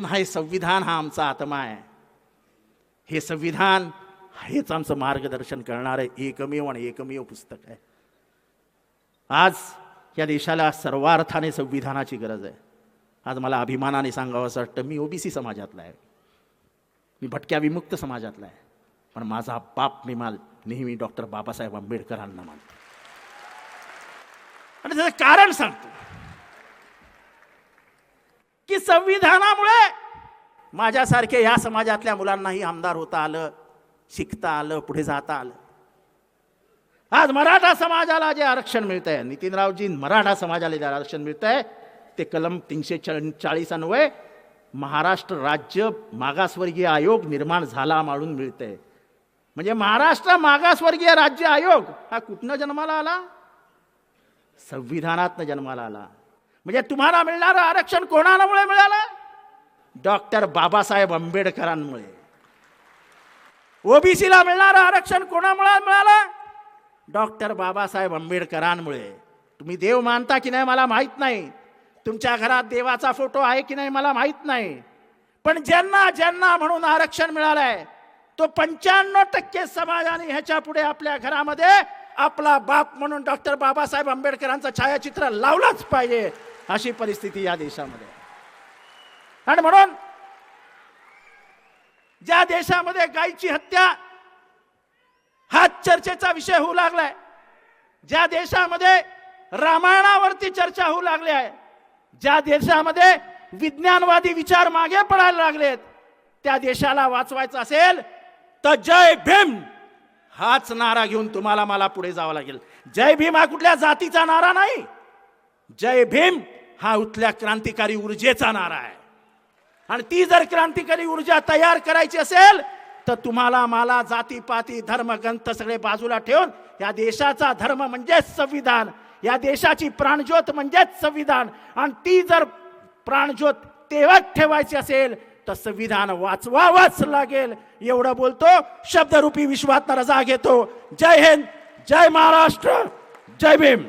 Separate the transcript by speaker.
Speaker 1: म्हणून हा हे संविधान हा आमचा आत्मा आहे. हे संविधान हेच आमचं मार्गदर्शन करणारं एकमेव आणि एकमेव पुस्तक आहे. आज या देशाला सर्वार्थाने संविधानाची गरज आहे. आज मला अभिमानाने सांगावं असं वाटतं. मी ओबीसी समाजातला आहे. मी भटक्या विमुक्त समाजातला आहे. पण माझा बाप मी माल नेहमी डॉक्टर बाबासाहेब आंबेडकरांना मानतो. आणि त्याचं कारण सांगतो. की संविधानामुळे माझ्यासारखे या समाजातल्या मुलांनाही आमदार होता आलं शिकता आलं पुढे जाता आलं. आज मराठा समाजाला जे आरक्षण मिळत आहे नितीनरावजी मराठा समाजाला जे आरक्षण मिळत आहे ते कलम तीनशे चाळीस अन्वय महाराष्ट्र राज्य मागासवर्गीय आयोग निर्माण झाला म्हणून मिळत आहे म्हणजे महाराष्ट्र मागासवर्गीय राज्य आयोग हा कुठनं जन्माला आला? संविधानातनं जन्माला आला. म्हणजे तुम्हाला मिळणारं आरक्षण कोणामुळे मिळालं? डॉक्टर बाबासाहेब आंबेडकरांमुळे. ओबीसीला मिळणारं आरक्षण कोणामुळे मिळालं? डॉक्टर बाबासाहेब आंबेडकरांमुळे. तुम्ही देव मानता की नाही मला माहीत नाही. तुमच्या घरात देवाचा फोटो आहे की नाही मला माहीत नाही. पण ज्यांना ज्यांना म्हणून आरक्षण मिळालंय तो पंच्याण्णव टक्के समाजाने ह्याच्या पुढे आपल्या घरामध्ये आपला बाप म्हणून डॉक्टर बाबासाहेब आंबेडकरांचं छायाचित्र लावलंच पाहिजे. अशी परिस्थिती या देशामध्ये आणि म्हणून ज्या देशामध्ये गायची हत्या हा चर्चेचा विषय होऊ लागलाय. ज्या देशामध्ये रामायणावरती चर्चा होऊ लागली आहे ज्या देशामध्ये विज्ञानवादी विचार मागे पडायला लागलेत त्या देशाला वाचवायचं असेल तर जय भीम! हाच नारा घेऊन तुम्हाला मला पुढे जावं लागेल. जय भीम हा कुठल्या जातीचा नारा नाही. जय भीम! हा उठल्या क्रांतिकारी ऊर्जेचा नारा आहे. आणि ती जर क्रांतिकारी ऊर्जा तयार करायची असेल तर तुम्हाला मला जातीपाती धर्म ग्रंथ सगळे बाजूला ठेवून या देशाचा धर्म म्हणजेच संविधान या देशाची प्राणज्योत म्हणजेच संविधान आणि ती जर प्राणज्योत तेव्हाच ठेवायची असेल तर संविधान वाचवावाच लागेल. एवढं बोलतो शब्दरूपी विश्वात रजा घेतो. जय हिंद जय महाराष्ट्र जय भीम.